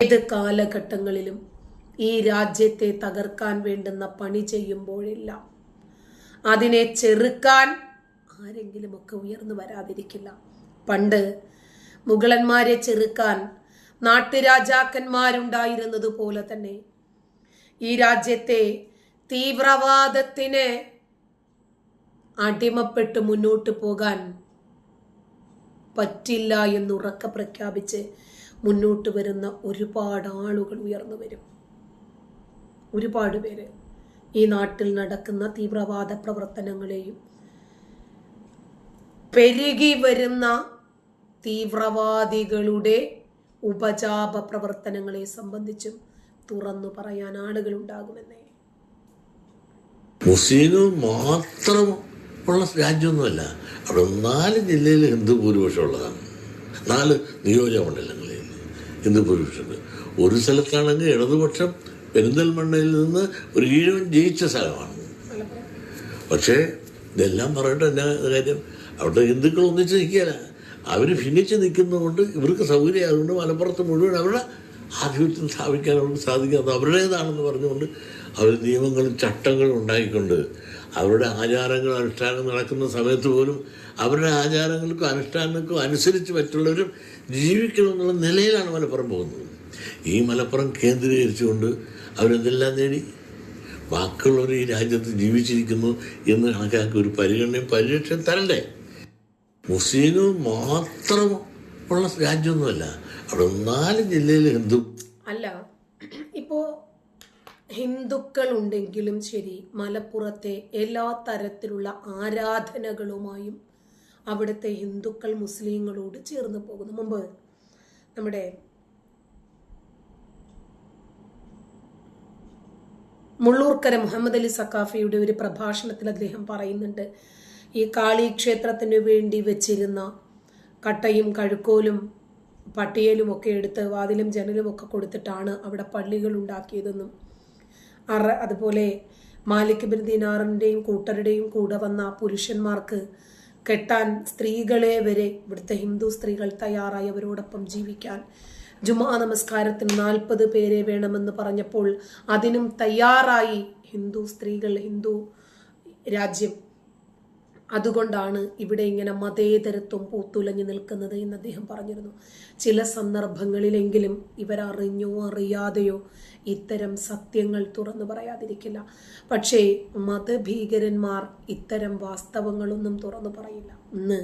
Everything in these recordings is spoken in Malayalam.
ഏത് കാലഘട്ടങ്ങളിലും ഈ രാജ്യത്തെ തകർക്കാൻ വേണ്ടുന്ന പണി ചെയ്യുമ്പോഴെല്ലാം അതിനെ ചെറുക്കാൻ ആരെങ്കിലുമൊക്കെ ഉയർന്നു വരാതിരിക്കില്ല. പണ്ട് മുഗളന്മാരെ ചെറുക്കാൻ നാട്ടുരാജാക്കന്മാരുണ്ടായിരുന്നത് പോലെ തന്നെ ഈ രാജ്യത്തെ തീവ്രവാദത്തിന് അടിമപ്പെട്ട് മുന്നോട്ട് പോകാൻ പറ്റില്ല എന്നുറക്ക പ്രഖ്യാപിച്ച് മുന്നോട്ട് വരുന്ന ഒരുപാട് ആളുകൾ ഉയർന്നു വരും. ഒരുപാട് പേര് ഈ നാട്ടിൽ നടക്കുന്ന തീവ്രവാദ പ്രവർത്തനങ്ങളെയും പെരുകി വരുന്ന തീവ്രവാദികളുടെ ഉപജാപ പ്രവർത്തനങ്ങളെ സംബന്ധിച്ചും തുറന്നു പറയാൻ ആളുകൾ ഉണ്ടാകുമെന്നേ മുസ്ലിം മാത്രം ഉള്ള രാജ്യമൊന്നുമല്ല അവിടെ നാല് ജില്ലയിൽ ഹിന്ദു ഭൂരിപക്ഷം ഉള്ളതാണ് നാല് നിയോജക ഹിന്ദു ഭൂരിപക്ഷമുണ്ട് ഒരു സ്ഥലത്താണെങ്കിൽ ഇടതുപക്ഷം പെരിന്തൽമണ്ണയിൽ നിന്ന് ഒരു ഈഴവൻ ജയിച്ച സ്ഥലമാണ്. പക്ഷേ ഇതെല്ലാം പറഞ്ഞിട്ട് എന്നാ കാര്യം? അവിടെ ഹിന്ദുക്കൾ ഒന്നിച്ച് നിൽക്കുകയല്ല. അവർ ഭിന്നിച്ച് നിൽക്കുന്നതുകൊണ്ട് ഇവർക്ക് സൗകര്യമായതുകൊണ്ട് മലപ്പുറത്ത് മുഴുവൻ അവരുടെ ആധിപത്യം സ്ഥാപിക്കാൻ അവർക്ക് സാധിക്കാത്ത അവരുടേതാണെന്ന് പറഞ്ഞുകൊണ്ട് അവർ നിയമങ്ങളും ചട്ടങ്ങളും ഉണ്ടാക്കിക്കൊണ്ട് അവരുടെ ആചാരങ്ങൾ അനുഷ്ഠാനം നടക്കുന്ന സമയത്ത് പോലും അവരുടെ ആചാരങ്ങൾക്കും അനുഷ്ഠാനങ്ങൾക്കും അനുസരിച്ച് മറ്റുള്ളവരും ജീവിക്കണം എന്നുള്ള നിലയിലാണ് മലപ്പുറം പോകുന്നത്. ഈ മലപ്പുറം കേന്ദ്രീകരിച്ചുകൊണ്ട് അവരെന്തെല്ലാം നേടി? ബാക്കിയുള്ളവർ ഈ രാജ്യത്ത് ജീവിച്ചിരിക്കുന്നു എന്ന് കണക്കാക്കി ഒരു പരിഗണനയും പരിരക്ഷയും തരണ്ടേ? മുസ്ലിം മാത്രം ഉള്ള രാജ്യമൊന്നുമല്ല. അവിടെ നാല് ജില്ലയിൽ ഹിന്ദു. അല്ല. ഇപ്പോ ഹിന്ദുക്കൾ ഉണ്ടെങ്കിലും ശരി മലപ്പുറത്തെ എല്ലാ തരത്തിലുള്ള ആരാധനകളുമായും അവിടുത്തെ ഹിന്ദുക്കൾ മുസ്ലിങ്ങളോട് ചേർന്ന് പോകുന്നു. മുമ്പ് നമ്മുടെ മുള്ളൂർക്കര മുഹമ്മദ് അലി സക്കാഫിയുടെ ഒരു പ്രഭാഷണത്തിൽ അദ്ദേഹം പറയുന്നുണ്ട് ഈ കാളി ക്ഷേത്രത്തിന് വേണ്ടി വെച്ചിരുന്ന കട്ടയും കഴുക്കോലും പട്ടിയലും ഒക്കെ എടുത്ത് വാതിലും ജനലും ഒക്കെ കൊടുത്തിട്ടാണ് അവിടെ പള്ളികൾ ഉണ്ടാക്കിയതെന്നും അറ അതുപോലെ മാലിക് ബിൻ ദിനാറിന്റെയും കൂട്ടരുടെയും കൂടെ വന്ന പുരുഷന്മാർക്ക് കെട്ടാൻ സ്ത്രീകളെ വരെ ഇവിടുത്തെ ഹിന്ദു സ്ത്രീകൾ തയ്യാറായി അവരോടൊപ്പം ജീവിക്കാൻ. ജുമാ നമസ്കാരത്തിന് നാൽപ്പത് പേരെ വേണമെന്ന് പറഞ്ഞപ്പോൾ അതിനും തയ്യാറായി ഹിന്ദു സ്ത്രീകൾ ഹിന്ദു രാജ്യം അതുകൊണ്ടാണ് ഇവിടെ ഇങ്ങനെ മതേതരത്വം പൂത്തുലഞ്ഞു നിൽക്കുന്നത് എന്ന് അദ്ദേഹം പറഞ്ഞിരുന്നു. ചില സന്ദർഭങ്ങളിലെങ്കിലും ഇവരറിഞ്ഞോ അറിയാതെയോ ഇത്തരം സത്യങ്ങൾ തുറന്നു പറയാതിരിക്കില്ല. പക്ഷേ മതഭീകരന്മാർ ഇത്തരം വാസ്തവങ്ങളൊന്നും തുറന്നു പറയില്ല. ഇന്ന്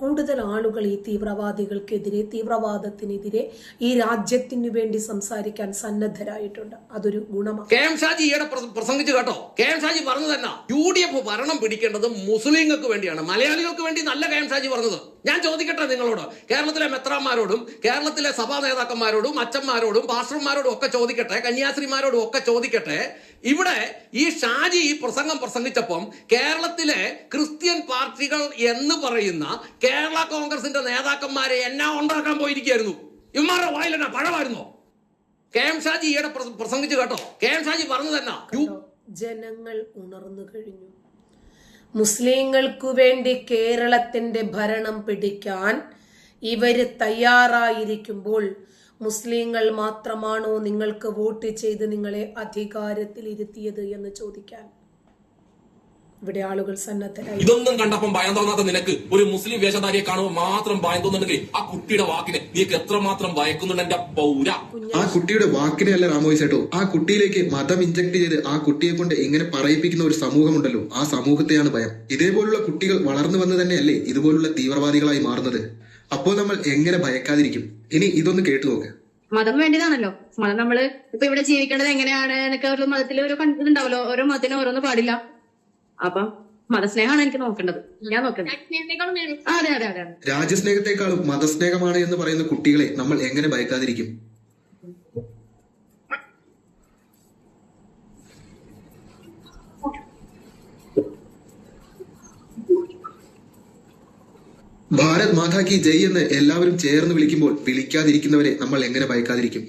കൂടുതൽ ആളുകൾ ഈ തീവ്രവാദികൾക്കെതിരെ തീവ്രവാദത്തിനെതിരെ ഈ രാജ്യത്തിന് വേണ്ടി സംസാരിക്കാൻ സന്നദ്ധരായിട്ടുണ്ട്. അതൊരു ഗുണമാണ്. കെ എം ഷാജി ഈയിടെ പ്രസംഗിച്ചു കേട്ടോ. കെ എം ഷാജി പറഞ്ഞു തന്നെ യു ഡി എഫ് ഭരണം പിടിക്കേണ്ടത് മുസ്ലിങ്ങൾക്ക് വേണ്ടിയാണ്. മലയാളികൾക്ക് വേണ്ടി നല്ല കെ എം ഷാജി പറഞ്ഞത്. ഞാൻ ചോദിക്കട്ടെ നിങ്ങളോട്? കേരളത്തിലെ മെത്രാന്മാരോടും കേരളത്തിലെ സഭാ നേതാക്കന്മാരോടും അച്ഛന്മാരോടും പാസ്റ്റർമാരോടും ഒക്കെ ചോദിക്കട്ടെ കന്യാസ്ത്രീമാരോടും ഒക്കെ ചോദിക്കട്ടെ ഇവിടെ ഈ ഷാജി ഈ പ്രസംഗം പ്രസംഗിച്ചപ്പം കേരളത്തിലെ ക്രിസ്ത്യൻ പാർട്ടികൾ എന്ന് പറയുന്ന കേരള കോൺഗ്രസിന്റെ നേതാക്കന്മാരെ എന്നാ ഉണ്ടാക്കാൻ പോയിരിക്കുകയായിരുന്നു? ഇമാരുടെ വായിലെന്നാ പഴമായിരുന്നോ? കെ എം ഷാജി ഈയിടെ പ്രസംഗിച്ചു കേട്ടോ. കെ എം ഷാജി പറഞ്ഞു തന്നെ ജനങ്ങൾ ഉണർന്നു കഴിഞ്ഞു. മുസ്ലിങ്ങൾക്കു വേണ്ടി കേരളത്തിന്റെ ഭരണം പിടിക്കാൻ ഇവർ തയ്യാറായിരിക്കുമ്പോൾ മുസ്ലിങ്ങൾ മാത്രമാണോ നിങ്ങൾക്ക് വോട്ട് ചെയ്ത് നിങ്ങളെ അധികാരത്തിൽ ഇരുത്തിയത് എന്ന് ചോദിക്കാൻ? ഇവിടെ ആളുകൾ സന്നദ്ധരായി. ഇതൊന്നും കണ്ടപ്പം ഭയം തോന്നാത്ത നിനക്ക് ഒരു മുസ്ലിം വേഷധാരിയെ കാണുമ്പോൾ മാത്രം ഭയം തോന്നുന്നുണ്ടെങ്കിൽ ആ കുട്ടിയുടെ വാക്കിനെ നീക്ക് എത്രമാത്രം ഭയക്കുന്നുണ്ട് എന്റെ പൗര? ആ കുട്ടിയുടെ വാക്കിനെ അല്ല രാമോയ് ചേട്ടോ ആ കുട്ടിയിലേക്ക് മതം ഇഞ്ചക്ട് ചെയ്ത് ആ കുട്ടിയെ കൊണ്ട് ഇങ്ങനെ പറയിപ്പിക്കുന്ന ഒരു സമൂഹമുണ്ടല്ലോ. ആ സമൂഹത്തെയാണ് ഭയം. ഇതേപോലുള്ള കുട്ടികൾ വളർന്നു വന്ന് തന്നെയല്ലേ ഇതുപോലുള്ള തീവ്രവാദികളായി മാറുന്നത്? അപ്പോൾ നമ്മൾ എങ്ങനെ ഭയക്കാതിരിക്കും? ഇനി ഇതൊന്ന് കേട്ടു നോക്ക്. മതം വേണ്ടിയതാണല്ലോ മതം നമ്മൾ ഇപ്പൊ ഇവിടെ ജീവിക്കേണ്ടത് എങ്ങനെയാണ് എന്നൊക്കെ ഒരു മതത്തിൽ ഒരു കണ്ടിട്ടുണ്ടാവല്ലോ ഇതുണ്ടാവല്ലോ. ഓരോ മതത്തിന് ഓരോന്ന് പാടില്ല. അപ്പൊ മതസ്നേഹമാണ് എനിക്ക് നോക്കേണ്ടത്. ഞാൻ നോക്കുന്നത്. അതെ അതെ അതെ. രാജ്യസ്നേഹത്തെക്കാളും മതസ്നേഹമാണ് എന്ന് പറയുന്ന കുട്ടികളെ നമ്മൾ എങ്ങനെ ഭയക്കാതിരിക്കും? ഭാരത് മാതാ കി ജയ് എന്ന് എല്ലാവരും ചേർന്ന് വിളിക്കുമ്പോൾ വിളിക്കാതിരിക്കുന്നവരെ നമ്മൾ എങ്ങനെ ഭയക്കാതിരിക്കും?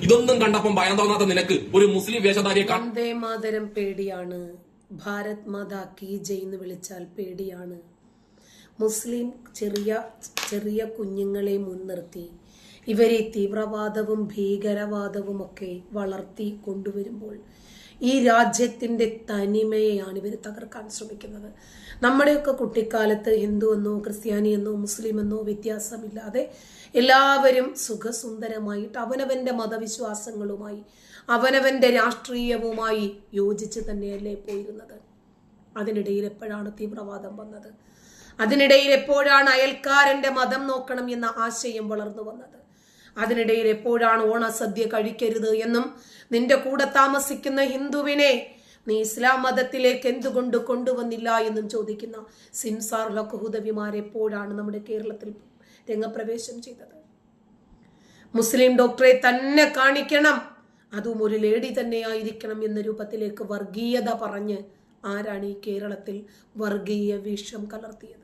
ഇതൊന്നും കണ്ടപ്പം ഭയം തോന്നാത്ത നിനക്ക് ഒരു മുസ്ലിം വേഷധാരിയെ വന്ദേ മാതരം പേടിയാണ്. ഭാരത് മാതാ കി ജയ് എന്ന് വിളിച്ചാൽ പേടിയാണ്. മുസ്ലിം ചെറിയ ചെറിയ കുഞ്ഞുങ്ങളെ മുൻനിർത്തി. ഇവരെ തീവ്രവാദവും ഭീകരവാദവും ഒക്കെ വളർത്തി കൊണ്ടുവരുമ്പോൾ ഈ രാജ്യത്തിന്റെ തനിമയെയാണ് ഇവർ തകർക്കാൻ ശ്രമിക്കുന്നത്. നമ്മുടെയൊക്കെ കുട്ടിക്കാലത്ത് ഹിന്ദു എന്നോ ക്രിസ്ത്യാനി എന്നോ മുസ്ലിം എന്നോ വ്യത്യാസമില്ലാതെ എല്ലാവരും സുഖസുന്ദരമായിട്ട് അവനവന്റെ മതവിശ്വാസങ്ങളുമായി അവനവന്റെ രാഷ്ട്രീയവുമായി യോജിച്ച് തന്നെയല്ലേ പോയിരുന്നത്. അതിനിടയിൽ എപ്പോഴാണ് തീവ്രവാദം വന്നത്? അതിനിടയിൽ എപ്പോഴാണ് അയൽക്കാരന്റെ മതം നോക്കണം എന്ന ആശയം വളർന്നു വന്നത്? അതിനിടയിൽ എപ്പോഴാണ് ഓണസദ്യ കഴിക്കരുത് എന്നും നിന്റെ കൂടെ താമസിക്കുന്ന ഹിന്ദുവിനെ നീ ഇസ്ലാം മതത്തിലേക്ക് എന്തുകൊണ്ട് കൊണ്ടുവന്നില്ല എന്നും ചോദിക്കുന്ന സിംസാർ ലഖുഹുദവിമാർ എപ്പോഴാണ് നമ്മുടെ കേരളത്തിൽ രംഗപ്രവേശം ചെയ്തത്? മുസ്ലിം ഡോക്ടറെ തന്നെ കാണിക്കണം. അതും ഒരു ലേഡി തന്നെ ആയിരിക്കണം എന്ന രൂപത്തിലേക്ക് വർഗീയത പറഞ്ഞ് ആരാണ് ഈ കേരളത്തിൽ വർഗീയ വിഷം കലർത്തിയത്?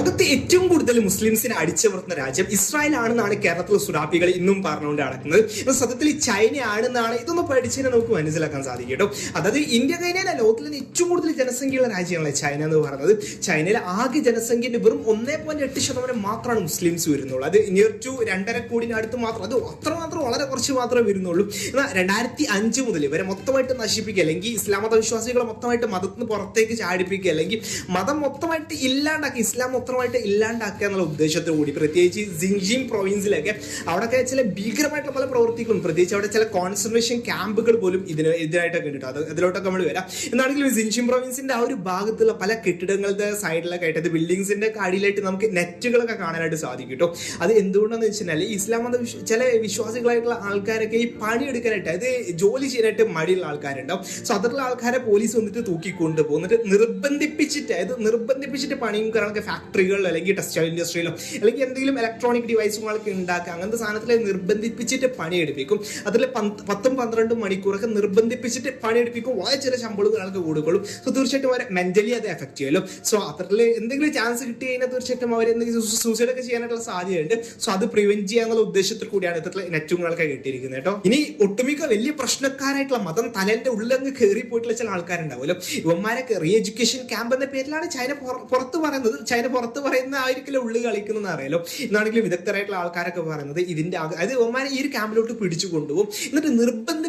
ലോകത്തെ ഏറ്റവും കൂടുതൽ മുസ്ലിംസിനെ അടിച്ചമർത്തുന്ന രാജ്യം ഇസ്രായേൽ ആണെന്നാണ് കേരളത്തിലെ സുഡാപ്പികൾ ഇന്നും പറഞ്ഞുകൊണ്ട് നടക്കുന്നത്. ഇപ്പൊ സത്യത്തിൽ ചൈന ആണെന്നാണ് ഇതൊന്ന് പഠിച്ചതിനെ നമുക്ക് മനസ്സിലാക്കാൻ സാധിക്കും കേട്ടോ. അതായത് ഇന്ത്യ കഴിഞ്ഞാൽ ലോകത്തിലെ ഏറ്റവും കൂടുതൽ ജനസംഖ്യയുള്ള രാജ്യങ്ങളെ ചൈന എന്ന് പറയുന്നത്. ചൈനയിലെ ആകെ ജനസംഖ്യന്റെ വെറും ഒന്നേ പോയിന്റ് എട്ട് ശതമാനം മാത്രമാണ് മുസ്ലിംസ് വരുന്നുള്ളൂ. അത് നിയർ ടു രണ്ടര കോടിന് അടുത്ത് മാത്രം അത് അത്രമാത്രം വളരെ കുറച്ച് മാത്രമേ വരുന്നുള്ളൂ. എന്നാൽ രണ്ടായിരത്തി അഞ്ച് മുതൽ ഇവരെ മൊത്തമായിട്ട് നശിപ്പിക്കുക അല്ലെങ്കിൽ ഇസ്ലാം മത വിശ്വാസികളെ മൊത്തമായിട്ട് മതത്തിന് പുറത്തേക്ക് ചാടിപ്പിക്കുക അല്ലെങ്കിൽ മതം മൊത്തമായിട്ട് ഇല്ലാണ്ടാക്കി ഇസ്ലാം മൊത്തമായിട്ട് ഇല്ലാണ്ടാക്കുക എന്നുള്ള ഉദ്ദേശത്തോടു കൂടി പ്രത്യേകിച്ച് സിൻജിം പ്രൊവിൻസിലൊക്കെ അവിടെയൊക്കെ ചില ഭീകരമായിട്ടുള്ള പല പ്രവർത്തികളും പ്രത്യേകിച്ച് അവിടെ ചില കോൺസെൻട്രേഷൻ ക്യാമ്പുകൾ പോലും ഇതിന് ഇതിനായിട്ടൊക്കെ ഉണ്ട് അത് അതിലോട്ടൊക്കെ നമ്മൾ വരാം. എന്നാണെങ്കിലും സിൻജിം പ്രൊവിൻസിന്റെ ആ ഒരു ഭാഗത്തുള്ള പല കെട്ടിടങ്ങളുടെ സൈഡിലൊക്കെ ആയിട്ട് അത് ബിൽഡിങ്സിന്റെ അടിയിലായിട്ട് നമുക്ക് നെറ്റുകളൊക്കെ കാണാനായിട്ട് സാധിക്കും കേട്ടോ. അത് എന്തുകൊണ്ടാന്ന് വെച്ചാൽ ഇസ്ലാം മത ചില വിശ്വാസികളായിട്ടുള്ള ആൾക്കാരൊക്കെ ഈ പണിയെടുക്കാനായിട്ട് അത് ജോലി ചെയ്യാനായിട്ട് മടിയുള്ള ആൾക്കാരുണ്ടാവും. സോ അതിലുള്ള ആൾക്കാരെ പോലീസ് വന്നിട്ട് തൂക്കിക്കൊണ്ട് പോകുന്നിട്ട് നിർബന്ധിപ്പിച്ചിട്ട് അതായത് നിർബന്ധിപ്പിച്ചിട്ട് പണിയും കാരണം ഫാക്ടറികളിലോ അല്ലെങ്കിൽ ടെക്സ്റ്റൈൽ ഇൻഡസ്ട്രിയിലോ അല്ലെങ്കിൽ എന്തെങ്കിലും ഇലക്ട്രോണിക് ഡിവൈസുകളൊക്കെ ഉണ്ടാക്കുക. അങ്ങനത്തെ സാധനത്തിൽ നിർബന്ധിപ്പിച്ചിട്ട് പണിയെടുപ്പിക്കും. അതിൽ പത്തും പന്ത്രണ്ടും മണിക്കൂറൊക്കെ നിർബന്ധിപ്പിച്ചിട്ട് പണിയെടുപ്പിക്കും. വളരെ ചെറിയ ശമ്പളം ആൾക്ക് കൊടുക്കുള്ളൂ. സോ തീർച്ചയായിട്ടും അവരെ മെന്റലി അത് എഫക്ട് ചെയ്യുമല്ലോ. സോ അത്രയിൽ എന്തെങ്കിലും ചാൻസ് കിട്ടി കഴിഞ്ഞാൽ തീർച്ചയായിട്ടും അവർ എന്തെങ്കിലും സൂസൈഡ് ഒക്കെ ചെയ്യാനായിട്ടുള്ള സാധ്യതയുണ്ട്. സോ അത് പ്രിവെന്റ് ചെയ്യാനുള്ള ഉദ്ദേശത്തിൽ കൂടിയാണ് ഇത്തരത്തിലെ നെറ്റുകളൊക്കെ കിട്ടിയിരിക്കുന്നത് കേട്ടോ. ഇനി ഒട്ടുമിക്ക വലിയ പ്രശ്നക്കാരായിട്ടുള്ള മതം തലേന്റെ ഉള്ളങ്ങ് കയറി പോയിട്ടുള്ള ചില ആൾക്കാരുണ്ടാവുമല്ലോ. ഇവന്മാരൊക്കെ റീ എഡ്യൂക്കേഷൻ ക്യാമ്പ് എന്ന പേരിലാണ് ചൈന പുറ- പുറത്ത് പറയുന്നത്. ചൈന പുറത്ത് പറയുന്ന ആയിരിക്കില്ല ഉള്ളിൽ കളിക്കുന്നതെന്ന് അറിയാലോ എന്നാണെങ്കിലും വിദഗ്ധരായിട്ടുള്ള ആൾക്കാരൊക്കെ പറയുന്നത് ഇതിന്റെ അതായത് ഇവന്മാരെ ഈ ഒരു ക്യാമ്പിലോട്ട് പിടിച്ചു കൊണ്ടുപോകും. എന്നിട്ട്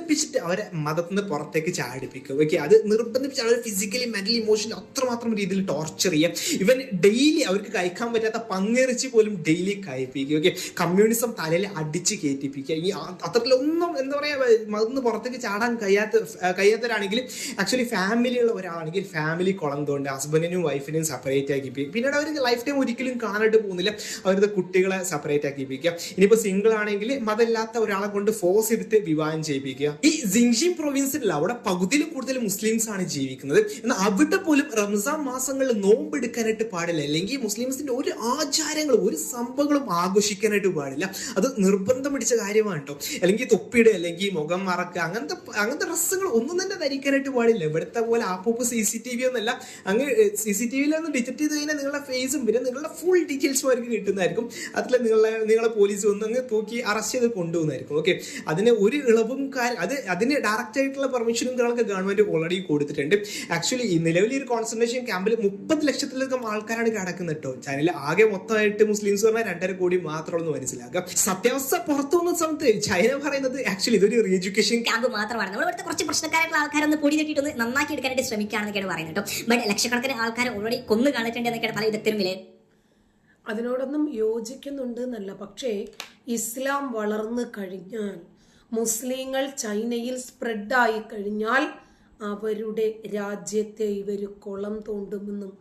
നിർബന്ധിപ്പിച്ചിട്ട് അവരെ മതത്തിൽ നിന്ന് പുറത്തേക്ക് ചാടിപ്പിക്കുക ഓക്കെ അത് നിർബന്ധിപ്പിച്ച് അവരെ ഫിസിക്കലി മെന്റലി ഇമോഷണലി അത്രമാത്രം രീതിയിൽ ടോർച്ചർ ചെയ്യുക ഇവൻ ഡെയിലി അവർക്ക് കഴിക്കാൻ പറ്റാത്ത പന്നിറച്ചി പോലും ഡെയിലി കഴിപ്പിക്കുക ഓക്കെ കമ്മ്യൂണിസം തലയിൽ അടിച്ച് കയറ്റിപ്പിക്കുക ഈ അത്തരത്തിലൊന്നും എന്താ പറയാ മതത്തിന് പുറത്തേക്ക് ചാടാൻ കഴിയാത്ത കഴിയാത്തവരാണെങ്കിൽ ആക്ച്വലി ഫാമിലിയുള്ള ഒരാളാണെങ്കിൽ ഫാമിലി കുളം തോണ്ട് ഹസ്ബൻഡിനും വൈഫിനെയും സെപ്പറേറ്റ് ആക്കി പിന്നീട് അവർ ലൈഫ് ടൈം ഒരിക്കലും കാണാനായിട്ട് പോകുന്നില്ല. അവരുടെ കുട്ടികളെ സെപ്പറേറ്റ് ആക്കിപ്പിക്കുക ഇനിയിപ്പോ സിംഗിൾ ആണെങ്കിൽ മതമില്ലാത്ത ഒരാളെ കൊണ്ട് ഫോഴ്സ് എടുത്ത് വിവാഹം ചെയ്യിപ്പിക്കുക. ഈ ജിൻഷി പ്രൊവിൻസിൽ അവിടെ പകുതിയിൽ കൂടുതൽ മുസ്ലിംസ് ആണ് ജീവിക്കുന്നത്. എന്നാൽ അവിടെ പോലും റംസാൻ മാസങ്ങളിൽ നോമ്പെടുക്കാനായിട്ട് പാടില്ല. അല്ലെങ്കിൽ മുസ്ലിംസിന്റെ ഒരു ആചാരങ്ങളും ഒരു സംഭവങ്ങളും ആഘോഷിക്കാനായിട്ട് പാടില്ല. അത് നിർബന്ധം പിടിച്ച കാര്യമാണ് കേട്ടോ. അല്ലെങ്കിൽ തൊപ്പിയുടെ അല്ലെങ്കിൽ മുഖം മറക്കുക അങ്ങനത്തെ അങ്ങനത്തെ ഡ്രസ്സുകൾ ഒന്നും തന്നെ ധരിക്കാനായിട്ട് പാടില്ല. ഇവിടുത്തെ പോലെ ആപ്പൂപ്പ് സി സി ടി വി ഒന്നല്ല അങ്ങ് സി സി ടി വിയിൽ ഒന്ന് ഡിറ്റക്ട് ചെയ്ത് കഴിഞ്ഞാൽ നിങ്ങളുടെ ഫേസും പിന്നെ നിങ്ങളുടെ ഫുൾ ഡീറ്റെയിൽസും അവർക്ക് കിട്ടുന്നതായിരിക്കും. അതിൽ നിങ്ങളെ നിങ്ങളെ പോലീസ് ഒന്ന് അങ്ങ് തൂക്കി അറസ്റ്റ് ചെയ്ത് കൊണ്ടുപോകുന്നതായിരിക്കും. ഓക്കെ അതിന് ഒരു ഇളവും കാര്യം അത് അതിന് ഡയറക്റ്റ് ആയിട്ടുള്ള പെർമിഷനും കാര്യങ്ങളൊക്കെ ഗവൺമെന്റ് ഓൾറെഡി കൊടുത്തിട്ടുണ്ട്. ആക്ച്വലി ഈ നിലവിൽ ഒരു കോൺസെൻട്രേഷൻ ക്യാമ്പിൽ മുപ്പത് ലക്ഷത്തിലധികം ആൾക്കാരാണ് കിടക്കുന്നത് കേട്ടോ ചൈനയിൽ ആകെ മൊത്തമായിട്ട് മുസ്ലിംസ് പറഞ്ഞാൽ രണ്ടര കോടി മാത്രമെന്ന് മനസ്സിലാക്കാം. സത്യാവസ്ഥ പുറത്തു വന്ന സമയത്ത് ചൈന പറയുന്നത് ആക്ച്വലി ഇതൊരു റീ എഡ്യൂക്കേഷൻ ക്യാമ്പ് മാത്രമാണ്. നമ്മൾ ഇവിടുത്തെ കുറച്ച് പ്രശ്നക്കാരായിട്ടുള്ള ആൾക്കാരൊന്ന് പൊടി ഒന്ന് നന്നാക്കി എടുക്കാനായിട്ട് ശ്രമിക്കുകയാണെന്നൊക്കെയാണ് പറയുന്നത് കേട്ടോ ബട്ട് ലക്ഷക്കണക്കിന് ആൾക്കാർ ഓൾറെഡി കൊന്നു കാണിട്ടുണ്ട് എന്നൊക്കെയാണ് പല വിദഗ്ധരും വില അതിനോടൊന്നും യോജിക്കുന്നുണ്ട് എന്നല്ല. പക്ഷേ ഇസ്ലാം വളർന്നു കഴിഞ്ഞാൽ മുസ്ലിങ്ങൾ ചൈനയിൽ സ്പ്രെഡായി കഴിഞ്ഞാൽ അവരുടെ രാജ്യത്തെ ഇവർ കുളം തോണ്ടുമെന്നും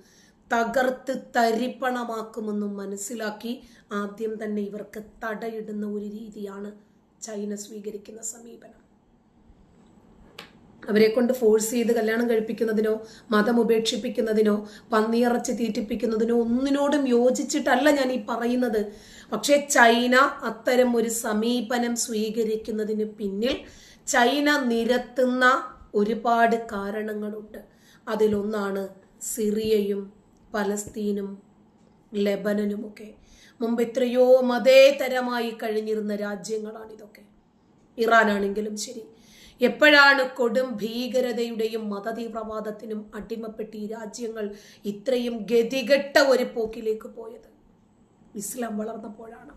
തകർത്ത് തരിപ്പണമാക്കുമെന്നും മനസ്സിലാക്കി ആദ്യം തന്നെ ഇവർക്ക് തടയിടുന്ന ഒരു രീതിയാണ് ചൈന സ്വീകരിക്കുന്ന സമീപനം. അവരെ കൊണ്ട് ഫോഴ്സ് ചെയ്ത് കല്യാണം കഴിപ്പിക്കുന്നതിനോ മതം ഉപേക്ഷിപ്പിക്കുന്നതിനോ പന്നിയിറച്ചി തീറ്റിപ്പിക്കുന്നതിനോ ഒന്നിനോടും യോജിച്ചിട്ടല്ല ഞാൻ ഈ പറയുന്നത്. പക്ഷേ ചൈന അത്തരം ഒരു സമീപനം സ്വീകരിക്കുന്നതിന് പിന്നിൽ ചൈന നിരത്തുന്ന ഒരുപാട് കാരണങ്ങളുണ്ട്. അതിലൊന്നാണ് സിറിയയും പലസ്തീനും ലെബനനുമൊക്കെ. മുമ്പ് എത്രയോ മതേതരമായി കഴിഞ്ഞിരുന്ന രാജ്യങ്ങളാണിതൊക്കെ. ഇറാനാണെങ്കിലും ശരി. എപ്പോഴാണ് കൊടും ഭീകരതയുടെയും മതതീവ്രവാദത്തിനും അടിമപ്പെട്ട് ഈ രാജ്യങ്ങൾ ഇത്രയും ഗതികെട്ട ഒരു പോക്കിലേക്ക് പോയത്? ഇസ്ലാം വളർന്നപ്പോഴാണ്.